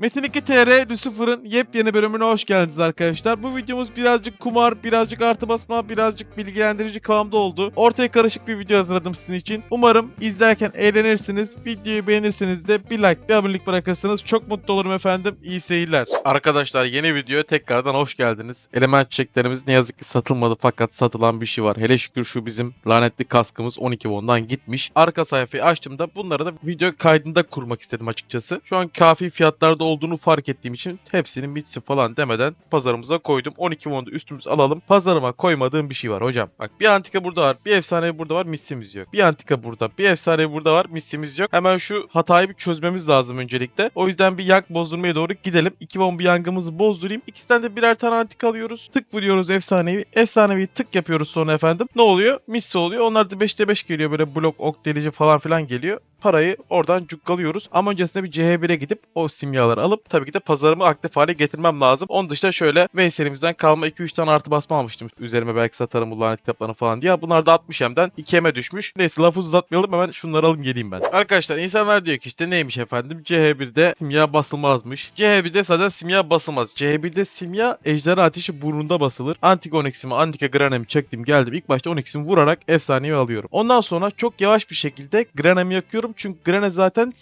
Metin 2 TR Lucifer'ın yepyeni bölümüne hoş geldiniz arkadaşlar. Bu videomuz birazcık kumar, birazcık artı basma, birazcık bilgilendirici kıvamda oldu. Ortaya karışık bir video hazırladım sizin için. Umarım izlerken eğlenirsiniz. Videoyu beğenirseniz de bir like, bir abonelik bırakırsanız çok mutlu olurum efendim. İyi seyirler. Arkadaşlar yeni videoya tekrardan hoş geldiniz. Element çiçeklerimiz ne yazık ki satılmadı fakat satılan bir şey var. Hele şükür şu bizim lanetli kaskımız 12 won'dan gitmiş. Arka sayfayı açtığımda bunları da video kaydında kurmak istedim açıkçası. Şu an kafi fiyatlarda olduğunu fark ettiğim için hepsini bitsin falan demeden pazarımıza koydum. 12 won'da üstümüz alalım. Pazarıma koymadığım bir şey var hocam. Bak bir antika burada var, bir efsane burada var, misimiz yok. Bir antika burada, bir efsane burada var, misimiz yok. Hemen şu hatayı bir çözmemiz lazım öncelikle. O yüzden bir yank bozdurmaya doğru gidelim. 2 won bir yangımızı bozdurayım. İkisinden de birer tane antika alıyoruz. Tık vuruyoruz efsanevi. Efsanevi tık yapıyoruz sonra efendim. Ne oluyor? Missi oluyor. Onlar da 5'te 5 geliyor böyle blok ok delici falan filan geliyor parayı oradan cukkalıyoruz. Ama öncesinde bir CH1'e gidip o simyaları alıp tabii ki de pazarımı aktif hale getirmem lazım. Onun dışında şöyle Veysel'imizden kalma 2-3 tane artı basma almıştım. Üzerime belki satarım bu lanet kitaplarını falan diye. Bunlar da 60 hemden 2 heme düşmüş. Neyse lafı uzatmayalım hemen şunları alayım geleyim ben. Arkadaşlar insanlar diyor ki işte neymiş efendim CH1'de simya basılmazmış. CH1'de zaten simya basılmaz. CH1'de simya ejderha ateşi burnunda basılır. Antik Onyx'imi, Antika Granemi çektim geldim. İlk başta Onyx'imi vurarak efsaneyi alıyorum. Ondan sonra çok yavaş bir şekilde Granemi yakıyorum. Çünkü Grane zaten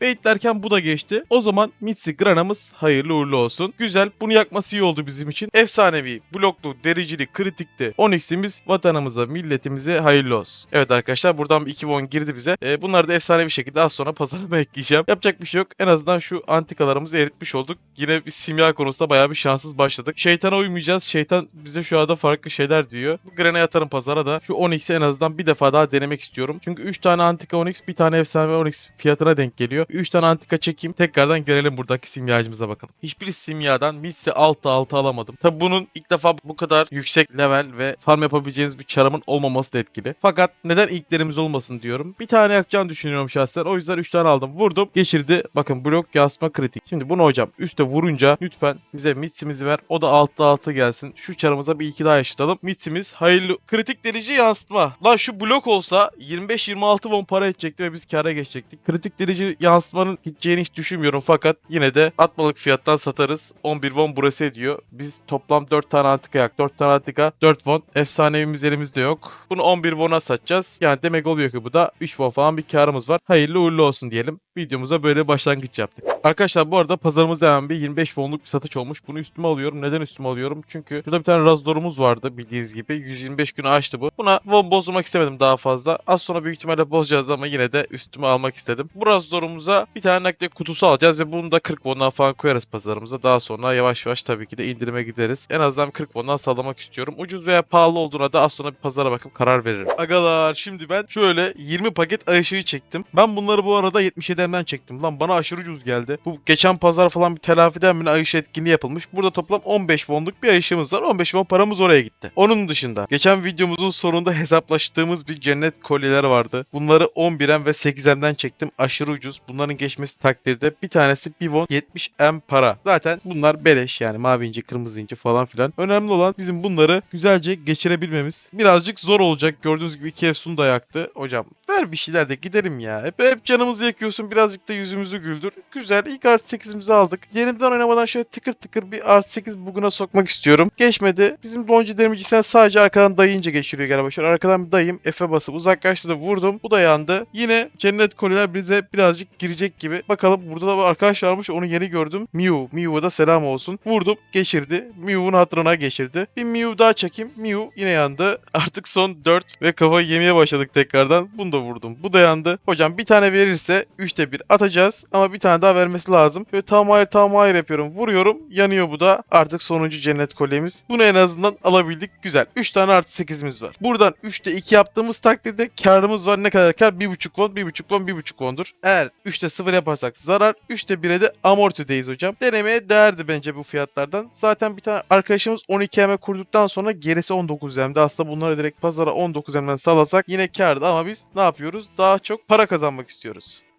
80'em. Baitlerken bu da geçti. O zaman Mitsi Grana'mız hayırlı uğurlu olsun. Güzel. Bunu yakması iyi oldu bizim için. Efsanevi, bloklu, dericili, kritikti. Onyx'imiz vatanımıza, milletimize hayırlı olsun. Evet arkadaşlar buradan bir 2 won girdi bize. Ee, bunları da efsane bir şekilde az sonra pazarıma ekleyeceğim. Yapacak bir şey yok. En azından şu antikalarımızı eritmiş olduk. Yine bir simya konusunda bayağı bir şanssız başladık. Şeytana uymayacağız. Şeytan bize şu anda farklı şeyler diyor. Bu Grana'ya atarım pazara da. Şu Onyx'i en azından bir defa daha denemek istiyorum. Çünkü 3 tane antika Onyx, bir tane efsane Onyx fiyatına denk geliyor. 3 tane antika çekeyim. Tekrardan görelim buradaki simyacımıza bakalım. Hiçbir simyadan Mitsi 6-6 alamadım. Tabi bunun ilk defa bu kadar yüksek level ve farm yapabileceğiniz bir çarımın olmaması da etkili. Fakat neden ilklerimiz olmasın diyorum. Bir tane yakacağını düşünüyorum şahsen. O yüzden 3 tane aldım. Vurdum. Geçirdi. Bakın blok yansıma kritik. Şimdi bunu hocam üste vurunca lütfen bize Mitsi'mizi ver. O da 6-6 gelsin. Şu çarımıza bir iki daha yaşatalım. Mitsi'miz hayırlı. Kritik derece yansıtma. Lan şu blok olsa 25-26 won para edecekti ve biz kâra geçecektik. Kritik derece yansıtmanın gideceğini hiç düşünmüyorum fakat yine de atmalık fiyattan satarız. 11 won burası ediyor. Biz toplam 4 tane antika yak. 4 tane antika 4 won. Efsanevimiz elimizde yok. Bunu 11 won'a satacağız. Yani demek oluyor ki bu da 3 won falan bir karımız var. Hayırlı uğurlu olsun diyelim. Videomuza böyle başlangıç yaptık. Arkadaşlar bu arada pazarımızda hemen bir 25 wonluk bir satış olmuş. Bunu üstüme alıyorum. Neden üstüme alıyorum? Çünkü şurada bir tane razdorumuz vardı bildiğiniz gibi. 125 günü açtı bu. Buna won bozmak istemedim daha fazla. Az sonra büyük ihtimalle bozacağız ama yine de üstüme almak istedim. Bu razdorumuza bir tane nakde kutusu alacağız ve bunu da 40 won'dan falan koyarız pazarımıza. Daha sonra yavaş yavaş tabii ki de indirime gideriz. En azından 40 won'dan sağlamak istiyorum. Ucuz veya pahalı olduğuna da az sonra bir pazara bakıp karar veririm. Agalar şimdi ben şöyle 20 paket ay ışığı çektim. Ben bunları bu arada 77'den çektim. Lan bana aşırı ucuz geldi. Bu geçen pazar falan bir telafiden mi ne ay ışığı etkinliği yapılmış. Burada toplam 15 wonluk bir ay ışığımız var. 15 won paramız oraya gitti. Onun dışında geçen videomuzun sonunda hesaplaştığımız bir cennet kolyeler vardı. Bunları 11'en ve 8'emden çektim. Aşırı ucuz. Bunların geçmesi takdirde bir tanesi 1 won 70 m para. Zaten bunlar beleş yani mavi inci, kırmızı inci falan filan. Önemli olan bizim bunları güzelce geçirebilmemiz. Birazcık zor olacak. Gördüğünüz gibi iki Efsun da yaktı. Hocam ver bir şeyler de giderim ya. Hep, hep canımızı yakıyorsun. Birazcık da yüzümüzü güldür. Güzel. İlk artı 8'imizi aldık. Yerimden oynamadan şöyle tıkır tıkır bir artı 8 buguna sokmak istiyorum. Geçmedi. Bizim doncu demirci sadece arkadan dayayınca geçiriyor galiba. Şöyle arkadan bir dayayım. F'e basıp uzaklaştırdı vurdum. Bu da yandı. Yine cennet koliler bize birazcık girecek gibi. Bakalım burada da bir arkadaş varmış. Onu yeni gördüm. Mew. Mew'a da selam olsun. Vurdum. Geçirdi. Mew'un hatırına geçirdi. Bir Mew daha çekeyim. Mew yine yandı. Artık son 4 ve kafayı yemeye başladık tekrardan. Bunu da vurdum. Bu da yandı. Hocam bir tane verirse 3'te 1 atacağız. Ama bir tane daha vermesi lazım. Böyle tam hayır tam hayır yapıyorum. Vuruyorum. Yanıyor bu da. Artık sonuncu cennet kolyemiz. Bunu en azından alabildik. Güzel. 3 tane artı 8'imiz var. Buradan 3'te 2 yaptığımız takdirde karımız var. Ne kadar kar? 1.5 won, 1.5 won, 1.5 wondur. Eğer 3'te 0 yaparsak zarar. 3'te 1'e de amortideyiz hocam. Denemeye değerdi bence bu fiyatlardan. Zaten bir tane arkadaşımız 12 M kurduktan sonra gerisi 19 M'de. Aslında bunları direkt pazara 19 M'den salasak yine kardı ama biz ne yapıyoruz? Daha çok para kazanmak istiyoruz.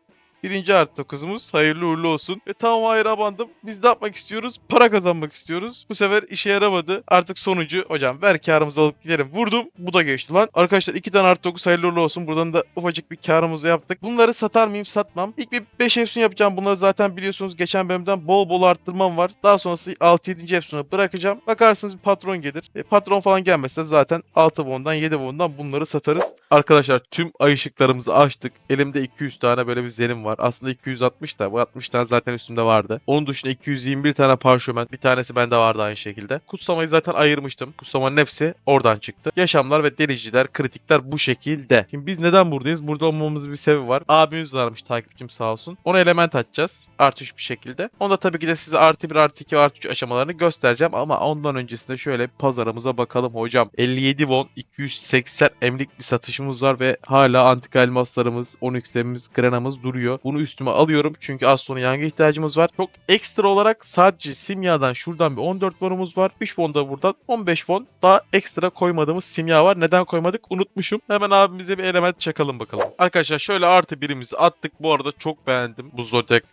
Birinci artı 9'umuz hayırlı uğurlu olsun. Ve tamam hayır abandım. Biz ne yapmak istiyoruz? Para kazanmak istiyoruz. Bu sefer işe yaramadı. Artık sonucu hocam ver karımızı alıp gidelim. Vurdum. Bu da geçti lan. Arkadaşlar 2 tane artı 9 hayırlı uğurlu olsun. Buradan da ufacık bir karımızı yaptık. Bunları satar mıyım? Satmam. İlk bir 5 efsun yapacağım. Bunları zaten biliyorsunuz. Geçen bölümden bol bol arttırmam var. Daha sonrası 6-7. efsuna bırakacağım. Bakarsınız bir patron gelir. E, patron falan gelmezse zaten 6 bondan 7 bondan bunları satarız. Arkadaşlar tüm ay ışıklarımızı açtık. Elimde 200 tane böyle bir zelim var. Aslında 260 da bu 60 tane zaten üstümde vardı. Onun dışında 221 tane parşömen. Bir tanesi bende vardı aynı şekilde. Kutsamayı zaten ayırmıştım. Kutsamanın hepsi oradan çıktı. Yaşamlar ve deliciler, kritikler bu şekilde. Şimdi biz neden buradayız? Burada olmamızın bir sebebi var. Abimiz varmış takipçim sağ olsun. Ona element açacağız. Artı 3 bir şekilde. Onda tabii ki de size artı 1, artı 2 ve artı 3 aşamalarını göstereceğim. Ama ondan öncesinde şöyle pazarımıza bakalım hocam. 57 won 280 emlik bir satışımız var ve hala antika elmaslarımız, onyxlerimiz, granamız duruyor. Bunu üstüme alıyorum çünkü az sonra yangı ihtiyacımız var. Çok ekstra olarak sadece simyadan şuradan bir 14 wonumuz var. 3 won da buradan 15 won. Daha ekstra koymadığımız simya var. Neden koymadık? Unutmuşum. Hemen abimize bir element çakalım bakalım. Arkadaşlar şöyle artı birimizi attık. Bu arada çok beğendim bu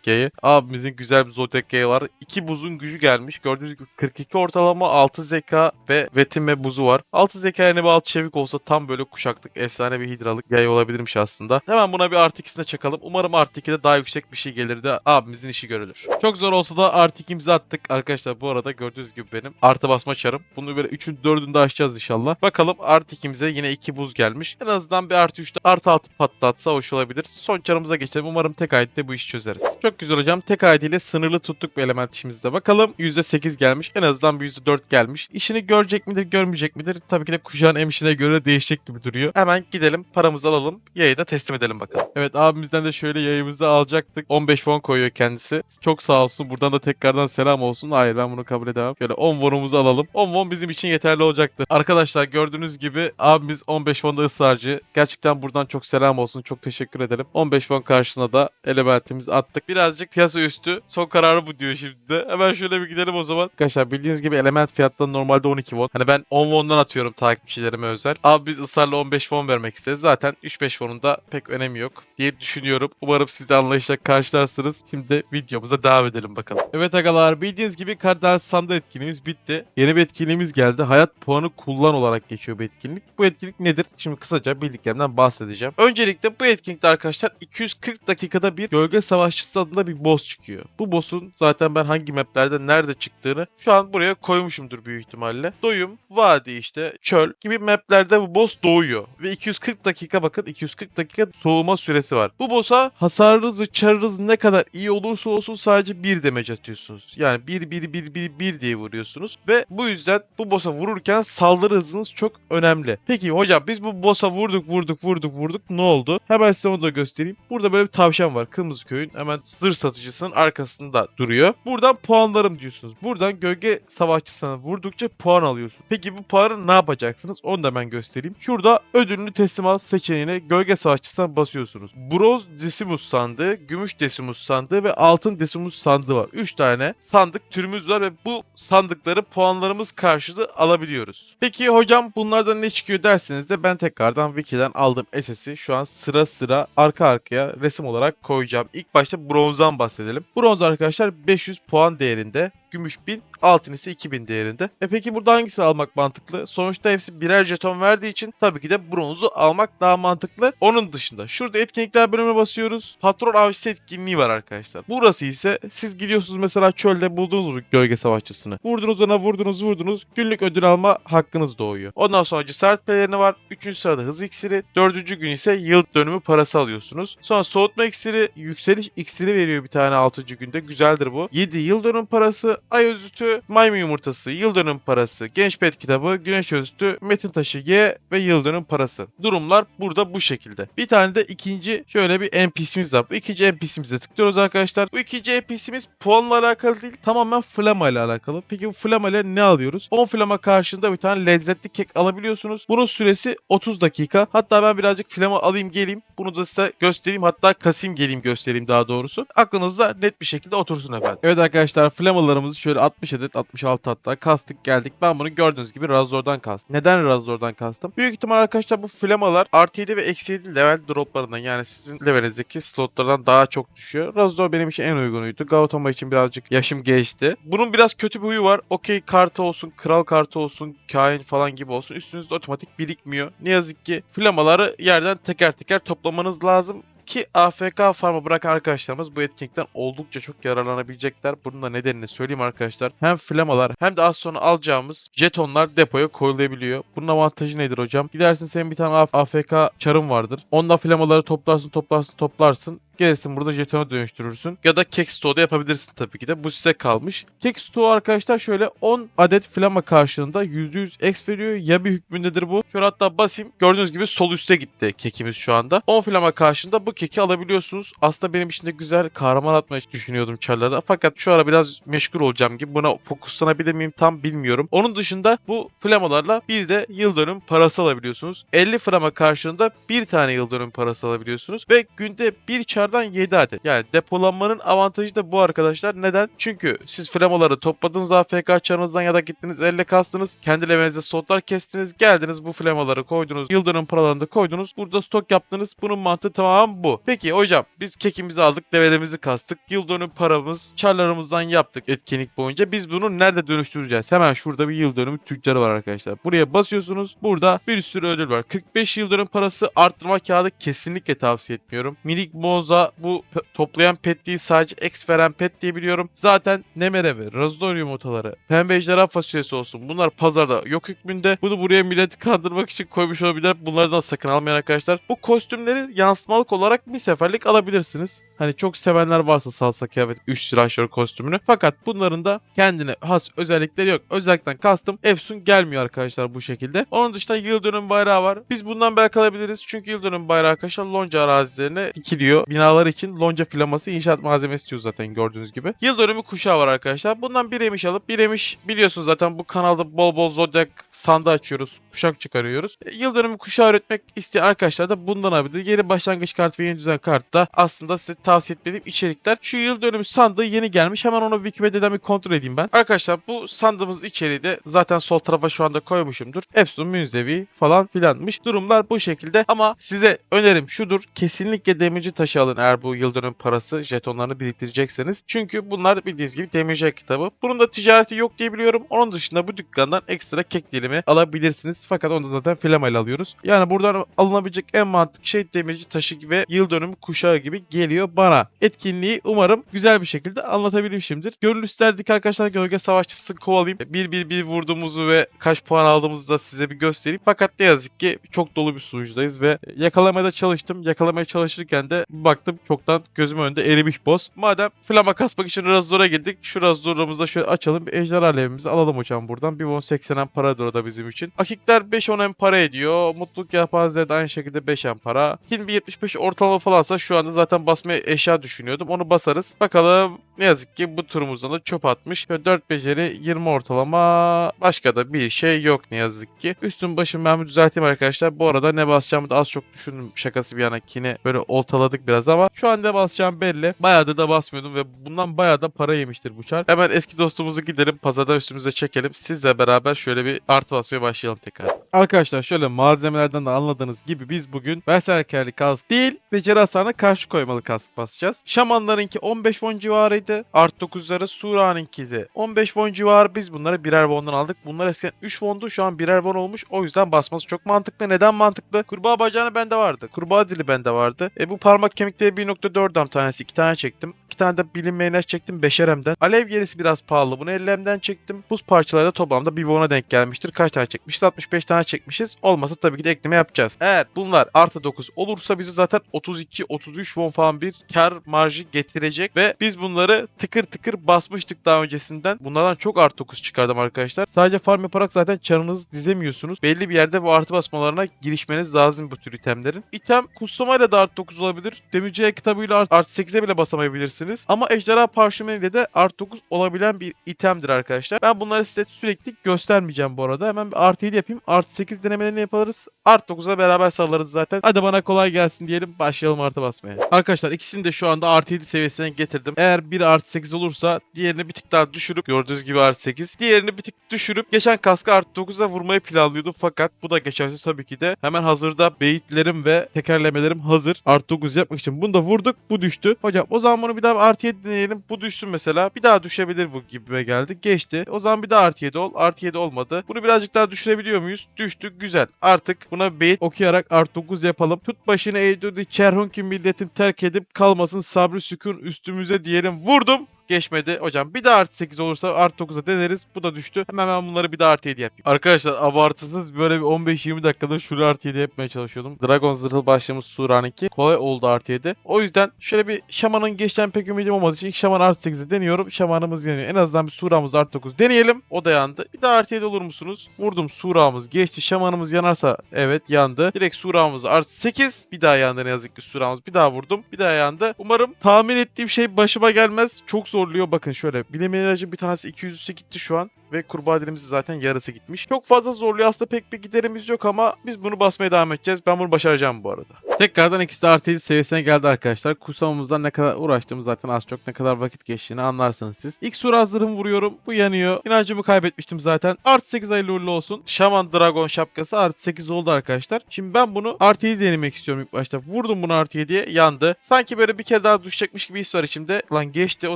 G'yi. Abimizin güzel bir G var. 2 buzun gücü gelmiş. Gördüğünüz gibi 42 ortalama 6 zeka ve vetime buzu var. 6 zeka yani bir 6 çevik olsa tam böyle kuşaklık efsane bir hidralık yay olabilirmiş aslında. Hemen buna bir artı ikisine çakalım. Umarım artı 2'de daha yüksek bir şey gelir de abimizin işi görülür. Çok zor olsa da artı 2'mizi attık. Arkadaşlar bu arada gördüğünüz gibi benim artı basma çarım. Bunu böyle 3'ün 4'ünü de açacağız inşallah. Bakalım artı 2'mize yine 2 buz gelmiş. En azından bir artı 3'te artı 6 patlatsa hoş olabilir. Son çarımıza geçelim. Umarım tek ayette bu işi çözeriz. Çok güzel hocam. Tek ayet ile sınırlı tuttuk bir element işimizde. Bakalım %8 gelmiş. En azından bir %4 gelmiş. İşini görecek midir görmeyecek midir? Tabii ki de kuşağın emişine göre değişecek gibi duruyor. Hemen gidelim paramızı alalım. Yayı da teslim edelim bakalım. Evet abimizden de şöyle yayımızı alacaktık. 15 won koyuyor kendisi. Çok sağ olsun. Buradan da tekrardan selam olsun. Hayır ben bunu kabul edemem. Şöyle 10 wonumuzu alalım. 10 won bizim için yeterli olacaktır. Arkadaşlar gördüğünüz gibi abimiz 15 wonda ısrarcı. Gerçekten buradan çok selam olsun. Çok teşekkür ederim. 15 won karşılığında da elementimizi attık. Birazcık piyasa üstü. Son kararı bu diyor şimdi de. Hemen şöyle bir gidelim o zaman. Arkadaşlar bildiğiniz gibi element fiyatları normalde 12 won. Hani ben 10 won'dan atıyorum takipçilerime özel. Abi biz ısrarla 15 won vermek isteriz. Zaten 3-5 won'un da pek önemi yok diye düşünüyorum. Umarım siz de anlayışla karşılarsınız. Şimdi videomuza devam edelim bakalım. Evet agalar bildiğiniz gibi kartdan sandığı etkinliğimiz bitti. Yeni bir etkinliğimiz geldi. Hayat puanı kullan olarak geçiyor bu etkinlik. Bu etkinlik nedir? Şimdi kısaca bildiklerimden bahsedeceğim. Öncelikle bu etkinlikte arkadaşlar 240 dakikada bir gölge savaşçısı adında bir boss çıkıyor. Bu boss'un zaten ben hangi maplerde nerede çıktığını şu an buraya koymuşumdur büyük ihtimalle. Doyum, vadi işte, çöl gibi maplerde bu boss doğuyor. Ve 240 dakika bakın 240 dakika soğuma süresi var. Bu boss'a hasarınız ve çarınız ne kadar iyi olursa olsun sadece bir damage atıyorsunuz. Yani 1 1 1 1 1 diye vuruyorsunuz ve bu yüzden bu boss'a vururken saldırı hızınız çok önemli. Peki hocam biz bu boss'a vurduk vurduk vurduk vurduk ne oldu? Hemen size onu da göstereyim. Burada böyle bir tavşan var. Kırmızı köyün hemen zırh satıcısının arkasında duruyor. Buradan puanlarım diyorsunuz. Buradan gölge savaşçısına vurdukça puan alıyorsunuz. Peki bu puanı ne yapacaksınız? Onu da ben göstereyim. Şurada ödülünü teslim al seçeneğine gölge savaşçısına basıyorsunuz. Bronz Decimus sandığı, gümüş Decimus sandığı ve altın Decimus sandığı var. 3 tane sandık türümüz var ve bu sandıkları puanlarımız karşılığı alabiliyoruz. Peki hocam bunlardan ne çıkıyor derseniz de ben tekrardan Wiki'den aldığım SS'i şu an sıra sıra arka arkaya resim olarak koyacağım. İlk başta bronzdan bahsedelim. Bronz arkadaşlar 500 puan değerinde. Gümüş 1000, altın ise 2000 değerinde. E peki burada hangisini almak mantıklı? Sonuçta hepsi birer jeton verdiği için tabii ki de bronzu almak daha mantıklı. Onun dışında şurada etkinlikler bölümüne basıyoruz. Patron avcısı etkinliği var arkadaşlar. Burası ise siz gidiyorsunuz mesela çölde buldunuz bu gölge savaşçısını. Vurdunuz ona vurdunuz vurdunuz. Günlük ödül alma hakkınız doğuyor. Ondan sonra cesaret pelerini var. Üçüncü sırada hız iksiri. Dördüncü gün ise yıl dönümü parası alıyorsunuz. Sonra soğutma iksiri, yükseliş iksiri veriyor bir tane altıncı günde. Güzeldir bu. 7 yıl dönüm parası, ay özütü, maymun yumurtası, yıl dönüm parası, genç pet kitabı, güneş özütü, metin taşı G ve yıl dönüm parası. Durumlar burada bu şekilde. Bir tane de ikinci şöyle bir NPC'miz var. Bu ikinci NPC'mize tıklıyoruz arkadaşlar. Bu ikinci NPC'miz puanla alakalı değil tamamen flama ile alakalı. Peki bu flama ile ne alıyoruz? 10 flama karşında bir tane lezzetli kek alabiliyorsunuz. Bunun süresi 30 dakika. Hatta ben birazcık flama alayım geleyim. Bunu da size göstereyim. Hatta kasayım geleyim göstereyim daha doğrusu. Aklınızda net bir şekilde otursun efendim. Evet arkadaşlar flamalarımızı flamalarımızı şöyle 60 adet 66 hatta kastık geldik. Ben bunu gördüğünüz gibi Razor'dan kastım. Neden Razor'dan kastım? Büyük ihtimal arkadaşlar bu flamalar artı 7 ve eksi 7 level droplarından yani sizin levelinizdeki slotlardan daha çok düşüyor. Razor benim için en uygunuydu. Gautama için birazcık yaşım geçti. Bunun biraz kötü bir huyu var. Okey kartı olsun, kral kartı olsun, kain falan gibi olsun. Üstünüzde otomatik birikmiyor. Ne yazık ki flamaları yerden teker teker toplamanız lazım ki AFK farmı bırakan arkadaşlarımız bu etkinlikten oldukça çok yararlanabilecekler. Bunun da nedenini söyleyeyim arkadaşlar. Hem flamalar hem de az sonra alacağımız jetonlar depoya koyulabiliyor. Bunun avantajı nedir hocam? Gidersin senin bir tane AFK çarın vardır. Ondan flamaları toplarsın toplarsın toplarsın. Gelirsin burada jetona dönüştürürsün. Ya da Cake Store'da yapabilirsin tabii ki de. Bu size kalmış. Cake Store arkadaşlar şöyle 10 adet flama karşılığında %100 X veriyor. Ya bir hükmündedir bu. Şöyle hatta basayım. Gördüğünüz gibi sol üste gitti kekimiz şu anda. 10 flama karşılığında bu keki alabiliyorsunuz. Aslında benim için de güzel kahraman atmayı düşünüyordum çarlarda. Fakat şu ara biraz meşgul olacağım gibi. Buna fokuslanabilir miyim tam bilmiyorum. Onun dışında bu flamalarla bir de yıl dönüm parası alabiliyorsunuz. 50 flama karşılığında bir tane yıl dönüm parası alabiliyorsunuz. Ve günde bir çardan 7 adet. Yani depolanmanın avantajı da bu arkadaşlar. Neden? Çünkü siz flamaları topladığınız AFK çarınızdan ya da gittiniz elle kastınız. Kendi levelinizde slotlar kestiniz. Geldiniz bu flamaları koydunuz. Yıl dönüm paralarını koydunuz. Burada stok yaptınız. Bunun mantığı tamamen bu. Peki hocam biz kekimizi aldık. Levelimizi kastık. Yıl paramız çarlarımızdan yaptık etkinlik boyunca. Biz bunu nerede dönüştüreceğiz? Hemen şurada bir yıl tüccarı var arkadaşlar. Buraya basıyorsunuz. Burada bir sürü ödül var. 45 yıl parası arttırma kağıdı kesinlikle tavsiye etmiyorum. Minik Moza bu toplayan pet değil sadece X veren pet diye biliyorum. Zaten Nemere ve Razor yumurtaları, pembe ejderha fasulyesi olsun. Bunlar pazarda yok hükmünde. Bunu buraya milleti kandırmak için koymuş olabilir. Bunlardan sakın almayın arkadaşlar. Bu kostümleri yansımalık olarak bir seferlik alabilirsiniz. Hani çok sevenler varsa salsa kıyafet 3 silahşör kostümünü. Fakat bunların da kendine has özellikleri yok. Özellikle kastım Efsun gelmiyor arkadaşlar bu şekilde. Onun dışında yıl dönüm bayrağı var. Biz bundan belki alabiliriz. Çünkü yıl dönüm bayrağı arkadaşlar lonca arazilerine dikiliyor. Binalar için lonca flaması inşaat malzemesi diyor zaten gördüğünüz gibi. Yıl dönümü kuşağı var arkadaşlar. Bundan bir emiş alıp bir emiş biliyorsunuz zaten bu kanalda bol bol zodyak sandığı açıyoruz. Kuşak çıkarıyoruz. E, Yıl dönümü kuşağı üretmek isteyen arkadaşlar da bundan alabilir. Yeni başlangıç kartı ve yeni düzen kartı da aslında size tavsiye etmediğim içerikler. Şu yıl dönümü sandığı yeni gelmiş. Hemen onu Wikipedia'dan bir kontrol edeyim ben. Arkadaşlar bu sandığımız içeriği de zaten sol tarafa şu anda koymuşumdur. Epson, Münzevi falan filanmış. Durumlar bu şekilde ama size önerim şudur. Kesinlikle demirci taşı alın eğer bu yıl dönüm parası jetonlarını biriktirecekseniz. Çünkü bunlar bildiğiniz gibi demirci kitabı. Bunun da ticareti yok diye biliyorum. Onun dışında bu dükkandan ekstra kek dilimi alabilirsiniz. Fakat onu da zaten flamayla alıyoruz. Yani buradan alınabilecek en mantıklı şey demirci taşı ve yıl dönümü kuşağı gibi geliyor bana. Etkinliği umarım güzel bir şekilde anlatabilmişimdir. Gönül isterdik arkadaşlar gölge savaşçısı kovalayayım. Bir bir bir vurduğumuzu ve kaç puan aldığımızı da size bir göstereyim. Fakat ne yazık ki çok dolu bir sunucudayız ve yakalamaya da çalıştım. Yakalamaya çalışırken de baktım çoktan gözüm önünde erimiş boss. Madem flama kasmak için Razor'a girdik. Şu Razor'ımızda şöyle açalım. Bir ejderha alevimizi alalım hocam buradan. Bir 10.80'en para da orada bizim için. Akikler 5-10 en para ediyor. Mutluluk yapanlar da aynı şekilde 5 en para. Kim bir 75 ortalama falansa şu anda zaten basmaya eşya düşünüyordum. Onu basarız. Bakalım ne yazık ki bu turumuzdan da çöp atmış. Şöyle 4 beceri 20 ortalama. Başka da bir şey yok ne yazık ki. Üstüm başım ben düzelteyim arkadaşlar. Bu arada ne basacağımı da az çok düşündüm şakası bir yana. Yine böyle oltaladık biraz ama şu an ne basacağım belli. Bayağıdır da basmıyordum ve bundan bayağı da para yemiştir bu çar. Hemen eski dostumuzu gidelim pazardan üstümüze çekelim. Sizle beraber şöyle bir artı basmaya başlayalım tekrar. Arkadaşlar şöyle malzemelerden de anladığınız gibi biz bugün berserkerlik kask değil beceri hasarına karşı koymalı kask basacağız. Şamanlarınki 15 won civarıydı. Art 9'ları Sura'nınki de 15 won civarı biz bunları birer won'dan aldık. Bunlar eskiden 3 won'du şu an birer won olmuş. O yüzden basması çok mantıklı. Neden mantıklı? Kurbağa bacağını bende vardı. Kurbağa dili bende vardı. E bu parmak kemikleri 1.4'dan tanesi 2 tane çektim. 2 tane de bilinmeyene çektim 5'er M'den. Alev gerisi biraz pahalı. Bunu 50 M'den çektim. Buz parçaları da toplamda bir won'a denk gelmiştir. Kaç tane çekmişiz? 65 tane çekmişiz. Olmasa tabii ki de ekleme yapacağız. Eğer bunlar artı 9 olursa bize zaten 32-33 won falan bir kar marjı getirecek ve biz bunları tıkır tıkır basmıştık daha öncesinden. Bunlardan çok artı 9 çıkardım arkadaşlar. Sadece farm yaparak zaten çarınızı dizemiyorsunuz. Belli bir yerde bu artı basmalarına girişmeniz lazım bu tür itemlerin. İtem kuslamayla da artı 9 olabilir. Demirciye kitabıyla art- artı 8'e bile basamayabilirsiniz. Ama ejderha parşömeniyle de artı 9 olabilen bir itemdir arkadaşlar. Ben bunları size sürekli göstermeyeceğim bu arada. Hemen bir artı 7 yapayım. Artı 8 denemelerini yaparız. Artı 9'a beraber sallarız zaten. Hadi bana kolay gelsin diyelim. Başlayalım artı basmaya. Arkadaşlar iki İkisini de şu anda artı 7 seviyesine getirdim. Eğer biri artı 8 olursa diğerini bir tık daha düşürüp gördüğünüz gibi artı 8. Diğerini bir tık düşürüp geçen kaskı artı 9'a vurmayı planlıyordum. Fakat bu da geçersiz tabii ki de. Hemen hazırda beyitlerim ve tekerlemelerim hazır. Artı 9 yapmak için. Bunu da vurduk. Bu düştü. Hocam o zaman bunu bir daha artı 7 deneyelim. Bu düşsün mesela. Bir daha düşebilir bu gibime geldi. Geçti. O zaman bir daha artı 7 ol. Artı 7 olmadı. Bunu birazcık daha düşürebiliyor muyuz? Düştük. Güzel. Artık buna beyit okuyarak artı 9 yapalım. Tut başını eğdirdi. Çerhun ki milletin terk edip kalmasın sabrı sükun üstümüze diyelim. Vurdum. Geçmedi. Hocam bir daha artı 8 olursa artı 9'a deneriz. Bu da düştü. Hemen ben bunları bir daha artı 7 yapayım. Arkadaşlar abartısız böyle bir 15-20 dakikadır şunu artı 7 yapmaya çalışıyordum. Dragon Zırhlı başladığımız Sura'nınki kolay oldu artı 7. O yüzden şöyle bir şamanın geçten pek ümidim olmadığı için ilk şaman artı 8'i deniyorum. Şamanımız yanıyor. En azından bir Sura'mız artı 9 deneyelim. O da yandı. Bir daha artı 7 olur musunuz? Vurdum Sura'mız geçti. Şamanımız yanarsa evet yandı. Direkt Sura'mız artı 8. Bir daha yandı ne yazık ki Sura'mız. Bir daha vurdum. Bir daha yandı. Umarım tahmin ettiğim şey başıma gelmez. Çok zorluyor. Bakın şöyle. Bilim ilacı bir tanesi 200'e gitti şu an ve kurbağa dilimizin zaten yarısı gitmiş. Çok fazla zorluyor aslında pek bir giderimiz yok ama biz bunu basmaya devam edeceğiz. Ben bunu başaracağım bu arada. Tekrardan ikisi de artı 7 seviyesine geldi arkadaşlar. Kusamamızdan ne kadar uğraştığımız zaten az çok ne kadar vakit geçtiğini anlarsınız siz. İlk sur hazırım vuruyorum. Bu yanıyor. İnancımı kaybetmiştim zaten. Artı 8 hayırlı uğurlu olsun. Şaman Dragon şapkası artı 8 oldu arkadaşlar. Şimdi ben bunu artı 7 denemek istiyorum ilk başta. Vurdum bunu artı 7'ye yandı. Sanki böyle bir kere daha düşecekmiş gibi his var içimde. Lan geçti. O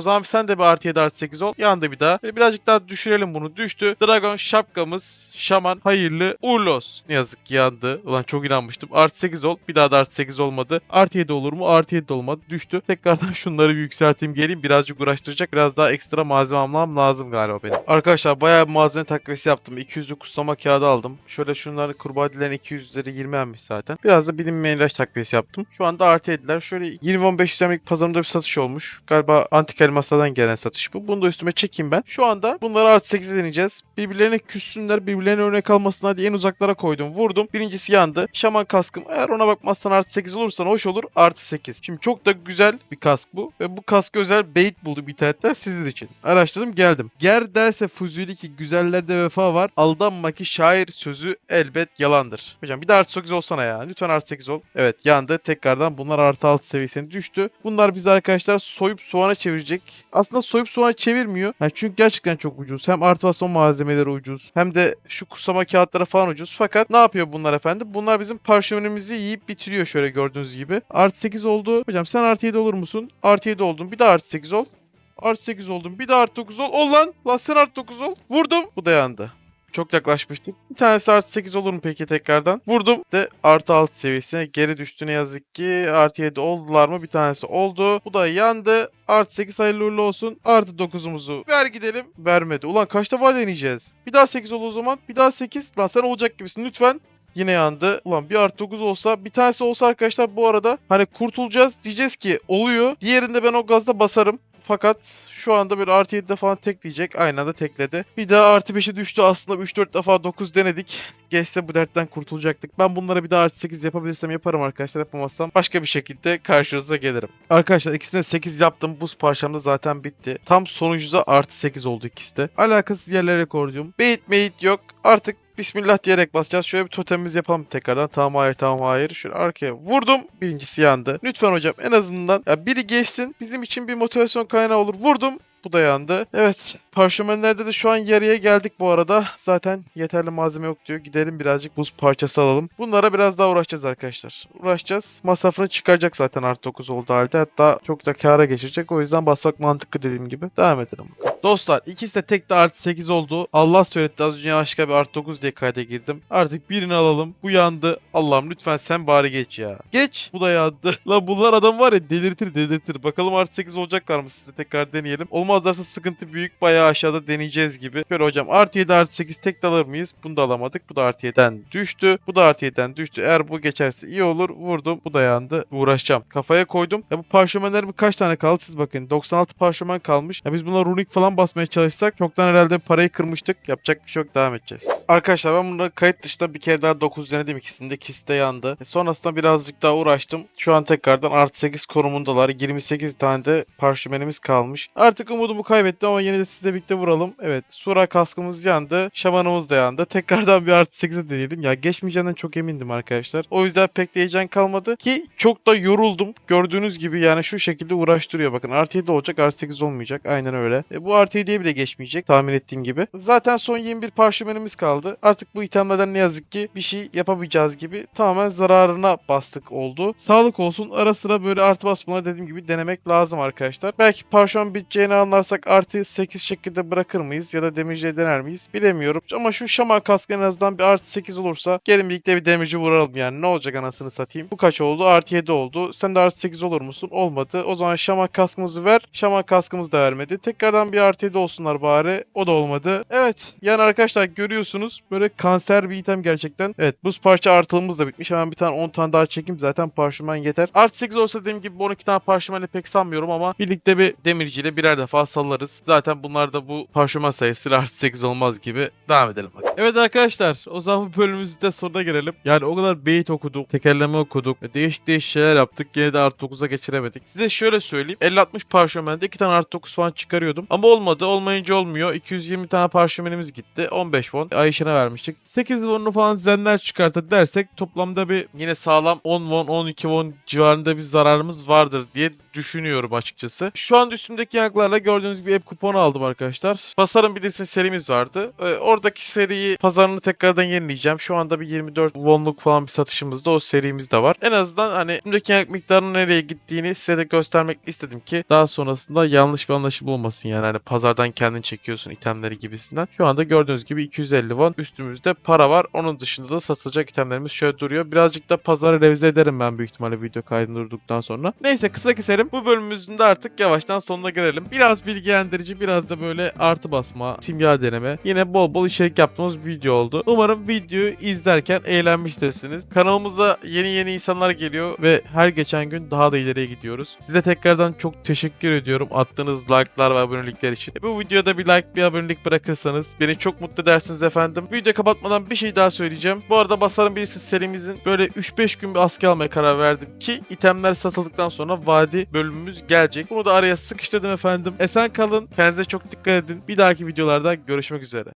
zaman sen de bir artı 7 artı 8 ol. Yandı bir daha. Böyle birazcık daha düşürelim bunu. Düştü. Dragon şapkamız şaman hayırlı uğurlu olsun. Ne yazık ki yandı. Ulan çok inanmıştım. Artı 8 ol. Bir daha da artı 8 olmadı. Artı 7 olur mu? Artı 7 de olmadı. Düştü. Tekrardan şunları bir yükselteyim geleyim. Birazcık uğraştıracak. Biraz daha ekstra malzeme almam lazım galiba benim. Arkadaşlar bayağı bir malzeme takviyesi yaptım. 200'lü kutlama kağıdı aldım. Şöyle şunları kurbağa dilerin 200'leri 20 emmiş zaten. Biraz da bilinmeyen ilaç takviyesi yaptım. Şu anda artı 7'ler. Şöyle 20-15 emlik pazarımda bir satış olmuş. Galiba antik elmaslardan gelen satış bu. Bunu da üstüme çekeyim ben. Şu anda bunları artı 8'e deneyeceğiz. Birbirlerine küssünler, birbirlerine örnek almasınlar diye en uzaklara koydum. Vurdum. Birincisi yandı. Şaman kaskım. Eğer ona bakmazsan artı 8 olursan hoş olur. Artı 8. Şimdi çok da güzel bir kask bu. Ve bu kaskı özel bait buldum internetten sizin için. Araştırdım geldim. Ger derse Fuzuli ki güzellerde vefa var. Aldanma ki şair sözü elbet yalandır. Hocam bir de artı 8 olsana ya. Lütfen artı 8 ol. Evet yandı. Tekrardan bunlar artı 6 seviyesine düştü. Bunlar bizi arkadaşlar soyup soğana çevirecek. Aslında soyup soğana çevirmiyor. Yani çünkü gerçekten çok ucuz. Hem artı basma malzemeleri ucuz. Hem de şu kusama kağıtları falan ucuz. Fakat ne yapıyor bunlar efendim? Bunlar bizim parşömenimizi yiyip bitiriyor şöyle gördüğünüz gibi. Artı 8 oldu. Hocam sen artı 7 olur musun? Artı 7 oldun. Bir de artı 8 ol. Artı 8 oldum. Bir de artı 9 ol. Ol lan. Lan sen artı 9 ol. Vurdum. Bu da yandı. Çok yaklaşmıştık. Bir tanesi artı 8 olur mu peki tekrardan? Vurdum de artı 6 seviyesine geri düştü ne yazık ki. Artı 7 oldular mı? Bir tanesi oldu. Bu da yandı. Artı 8 hayırlı uğurlu olsun. Artı 9'umuzu ver gidelim. Vermedi. Ulan kaç defa deneyeceğiz? Bir daha 8 ol o zaman. Bir daha 8. Lan sen olacak gibisin lütfen. Yine yandı. Ulan bir artı 9 olsa bir tanesi olsa arkadaşlar bu arada hani kurtulacağız diyeceğiz ki oluyor. Diğerinde ben o gazda basarım. Fakat şu anda bir artı 7'de falan tekleyecek. Aynı anda tekledi. Bir daha artı 5'e düştü. Aslında 3-4 defa 9 denedik. Geçse bu dertten kurtulacaktık. Ben bunlara bir daha artı 8 yapabilirsem yaparım arkadaşlar. Yapamazsam başka bir şekilde karşınıza gelirim. Arkadaşlar ikisine 8 yaptım. Buz parçam da zaten bitti. Tam sonuncuda artı 8 oldu ikisi de. Alakasız yerlere koydum. Bait mate yok. Artık Bismillah diyerek basacağız. Şöyle bir totemimizi yapalım tekrardan. Tamam hayır tamam hayır. Şöyle arkaya vurdum. Birincisi yandı. Lütfen hocam en azından ya biri geçsin. Bizim için bir motivasyon kaynağı olur. Vurdum. Bu da yandı. Evet. Parşömenlerde de şu an yarıya geldik bu arada. Zaten yeterli malzeme yok diyor. Gidelim birazcık buz parçası alalım. Bunlara biraz daha uğraşacağız arkadaşlar. Uğraşacağız. Masrafını çıkaracak zaten artı 9 oldu halde. Hatta çok da kâra geçirecek. O yüzden basmak mantıklı dediğim gibi. Devam edelim bakalım. Dostlar ikisi de tek de artı 8 oldu. Allah söyletti az önce başka bir artı 9 diye kayda girdim. Artık birini alalım. Bu yandı. Allah'ım lütfen sen bari geç ya. Geç. Bu da yandı. La bunlar adam var ya delirtir delirtir. Bakalım artı 8 olacaklar mı size tekrar deneyelim. Olmazlarsa sıkıntı büyük. Bayağı aşağıda deneyeceğiz gibi. Şöyle hocam artı 7 artı 8 tek de alır mıyız? Bunu da alamadık. Bu da artı 7'den düştü. Bu da artı 7'den düştü. Eğer bu geçerse iyi olur. Vurdum. Bu da yandı. Uğraşacağım. Kafaya koydum. Ya bu parşömenlerim kaç tane kaldı siz bakın. 96 parşömen kalmış. Ya biz buna runik falan basmaya çalışsak çoktan herhalde parayı kırmıştık. Yapacak bir şey yok devam edeceğiz. Arkadaşlar ben bunu kayıt dışında bir kere daha 9 denedim ikisinde. İkisi de yandı. E, sonrasında birazcık daha uğraştım. Şu an tekrardan artı 8 konumundalar. 28 tane de parşömenimiz kalmış. Artık umudumu kaybettim ama yine de sizle birlikte vuralım. Evet Sura kaskımız yandı. Şamanımız da yandı. Tekrardan bir artı 8'e deneyelim. Ya geçmeyeceğinden çok emindim arkadaşlar. O yüzden pek de heyecan kalmadı. Ki çok da yoruldum. Gördüğünüz gibi yani şu şekilde uğraştırıyor. Bakın artı 7 olacak artı 8 olmayacak. Aynen öyle. E, bu artı 7'ye bile geçmeyecek tahmin ettiğim gibi. Zaten son 21 parşömenimiz kaldı. Artık bu itemlerden ne yazık ki bir şey yapamayacağız gibi tamamen zararına bastık oldu. Sağlık olsun ara sıra böyle artı basmaları dediğim gibi denemek lazım arkadaşlar. Belki parşömen biteceğini anlarsak artı 8 şekilde bırakır mıyız ya da damage'e dener miyiz bilemiyorum. Ama şu şaman kaskı en azından bir artı 8 olursa gelin birlikte bir damage'i vuralım yani ne olacak anasını satayım. Bu kaç oldu? Artı 7 oldu. Sen de artı 8 olur musun? Olmadı. O zaman şaman kaskımızı ver. Şaman kaskımız da vermedi. Tekrardan bir artı 7 olsunlar bari. O da olmadı. Evet. Yani arkadaşlar görüyorsunuz böyle kanser bir item gerçekten. Evet buz parça artılımız da bitmiş. Hemen bir tane 10 tane daha çekeyim. Zaten parşömen yeter. Artı 8 olsa dediğim gibi bu 12 tane parşömenle pek sanmıyorum ama birlikte bir demirciyle birer defa sallarız. Zaten bunlar da bu parşömen sayısıyla artı 8 olmaz gibi. Devam edelim bak. Evet arkadaşlar o zaman bu bölümümüzün de sonuna gelelim. Yani o kadar beyit okuduk, tekerleme okuduk, değişik değişik şeyler yaptık. Yine de artı 9'a geçiremedik. Size şöyle söyleyeyim. 50-60 parşömende 2 tane artı 9 falan çıkarıyordum. Ama olmadı. Olmayınca olmuyor. 220 tane parşömenimiz gitti. 15 won. Ayşen'e vermiştik. 8 won'unu falan zenler çıkartır dersek toplamda bir yine sağlam 10 won 12 won civarında bir zararımız vardır diye düşünüyorum açıkçası. Şu an üstümdeki yanklarla gördüğünüz gibi hep kuponu aldım arkadaşlar. Pazarın bilirsin serimiz vardı. Ee, oradaki seriyi pazarını tekrardan yenileyeceğim. Şu anda bir 24 wonluk falan bir satışımızda o serimiz de var. En azından hani üstümdeki yank miktarının nereye gittiğini size de göstermek istedim ki daha sonrasında yanlış bir anlaşılma olmasın yani hani pazardan kendin çekiyorsun itemleri gibisinden. Şu anda gördüğünüz gibi 250 won üstümüzde para var. Onun dışında da satılacak itemlerimiz şöyle duruyor. Birazcık da pazarı revize ederim ben büyük ihtimalle video kaydını durduktan sonra. Neyse kısa keselim. Bu bölümümüzün de artık yavaştan sonuna gelelim. Biraz bilgilendirici biraz da böyle artı basma, simya deneme. Yine bol bol içerik yaptığımız bir video oldu. Umarım videoyu izlerken eğlenmiştirsiniz. Kanalımıza yeni yeni insanlar geliyor ve her geçen gün daha da ileriye gidiyoruz. Size tekrardan çok teşekkür ediyorum attığınız like'lar ve abonelikler için. Bu videoda bir like bir abonelik bırakırsanız beni çok mutlu edersiniz efendim. Video kapatmadan bir şey daha söyleyeceğim. Bu arada Basar'ın birisi serimizin böyle 3-5 gün bir asker almaya karar verdim ki itemler satıldıktan sonra vadi bölümümüz gelecek. Bunu da araya sıkıştırdım efendim. Esen kalın. Kendinize çok dikkat edin. Bir dahaki videolarda görüşmek üzere.